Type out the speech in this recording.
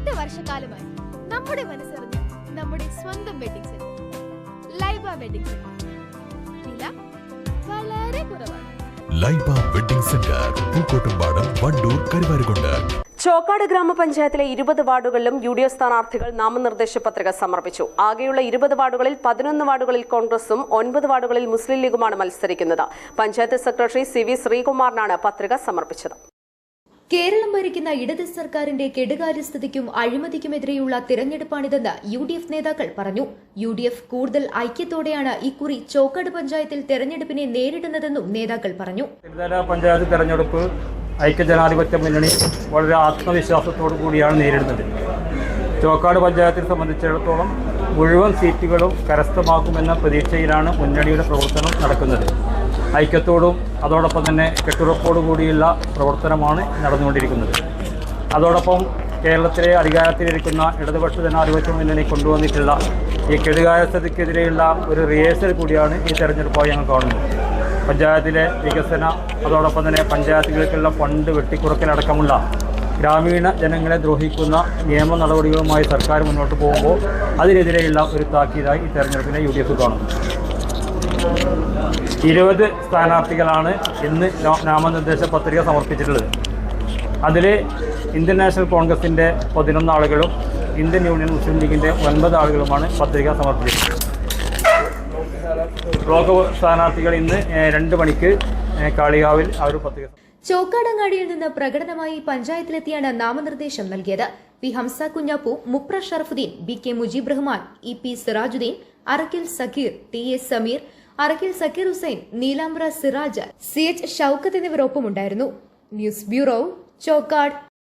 എട്ട് വർഷക്കാലമായി നമ്മുടെ മനസ്സറിഞ്ഞ നമ്മുടെ സ്വന്തം wedding centre Laiba wedding centre വില വളരെ കുറവാണ്. Laiba wedding centre Pookkottumpadam Wandoor Karuvarakundu. Chokkad ഗ്രാമപഞ്ചായത്തിലെ ഇരുപത് വാർഡുകളിലും യു ഡി എഫ് സ്ഥാനാർത്ഥികൾ നാമനിർദ്ദേശ പത്രിക സമർപ്പിച്ചു. ആകെയുള്ള ഇരുപത് വാർഡുകളിൽ പതിനൊന്ന് വാർഡുകളിൽ കോൺഗ്രസും ഒൻപത് വാർഡുകളിൽ മുസ്ലിം ലീഗുമാണ് മത്സരിക്കുന്നത്. പഞ്ചായത്ത് സെക്രട്ടറി സി വി ശ്രീകുമാറിനാണ് പത്രിക സമർപ്പിച്ചത്. കേരളം ഭരിക്കുന്ന ഇടത് സർക്കാരിന്റെ കെടുകാര്യസ്ഥതയ്ക്കും അഴിമതിക്കുമെതിരെയുള്ള തിരഞ്ഞെടുപ്പാണിതെന്ന് യു ഡി എഫ് നേതാക്കൾ പറഞ്ഞു. യു ഡി എഫ് കൂടുതൽ ഐക്യത്തോടെയാണ് ഇക്കുറി ചോക്കാട് പഞ്ചായത്തിൽ തെരഞ്ഞെടുപ്പിനെ നേരിടുന്നതെന്നും നേതാക്കൾ പറഞ്ഞു. പഞ്ചായത്ത് തെരഞ്ഞെടുപ്പ് ഐക്യജനാധിപത്യ മുന്നണി വളരെ ആത്മവിശ്വാസത്തോടു കൂടിയാണ് നേരിടുന്നത്. ചോക്കാട് പഞ്ചായത്തിനെ സംബന്ധിച്ചിടത്തോളം മുഴുവൻ സീറ്റുകളും കരസ്ഥമാക്കുമെന്ന പ്രതീക്ഷയിലാണ് മുന്നണിയുടെ പ്രവർത്തനം നടക്കുന്നത്. ഐക്യത്തോടും അതോടൊപ്പം തന്നെ കെട്ടുറപ്പോടു കൂടിയുള്ള പ്രവർത്തനമാണ് നടന്നുകൊണ്ടിരിക്കുന്നത്. അതോടൊപ്പം കേരളത്തിലെ അധികാരത്തിലിരിക്കുന്ന ഇടതുപക്ഷ ജനാധിപത്യ മുന്നണി കൊണ്ടുവന്നിട്ടുള്ള ഈ കെടുകാര്യസ്ഥതയ്ക്കെതിരെയുള്ള ഒരു റിഹേഴ്സൽ കൂടിയാണ് ഈ തെരഞ്ഞെടുപ്പായി ഞങ്ങൾ കാണുന്നത്. പഞ്ചായത്തിലെ വികസന അതോടൊപ്പം തന്നെ പഞ്ചായത്തുകൾക്കുള്ള ഫണ്ട് വെട്ടിക്കുറക്കലടക്കമുള്ള ഗ്രാമീണ ജനങ്ങളെ ദ്രോഹിക്കുന്ന നിയമ നടപടികളുമായി സർക്കാർ മുന്നോട്ട് പോകുമ്പോൾ അതിനെതിരെയുള്ള ഒരു താക്കീതായി ഈ തെരഞ്ഞെടുപ്പിനെ യു ഡി എഫ് കാണുന്നു. ഇരുപത് സ്ഥാനാർത്ഥികളാണ് ഇന്ന് നാമനിർദ്ദേശ പത്രിക സമർപ്പിച്ചിട്ടുള്ളത്. അതിൽ ഇന്ത്യൻ നാഷണൽ കോൺഗ്രസിന്റെ പതിനൊന്ന് ആളുകളും ഇന്ത്യൻ യൂണിയൻ മുസ്ലിം ലീഗിന്റെ ഒൻപത് ആളുകളുമാണ് പത്രിക സമർപ്പിച്ചിട്ടുള്ളത്. ബ്ലോക്ക് സ്ഥാനാർത്ഥികൾ ഇന്ന് രണ്ട് മണിക്ക് കാളികാവിൽ ഒരു പത്രിക ചോക്കാടങ്ങാടിയിൽ നിന്ന് പ്രകടനമായി പഞ്ചായത്തിലെത്തിയാണ് നാമനിർദ്ദേശം നൽകിയത്. P Hamsa Kunhappu Mupra Sharafuddin B K Mujeeb Rahman E P Sirajuddin Arakkil Sakheer T S Sameer Arakkil Sakkeer Hussain Neelambra Siraj C H Shoukath എന്നിവർ ഒപ്പമുണ്ടായിരുന്നു ന്യൂസ് ബ്യൂറോ ചോക്കാട്.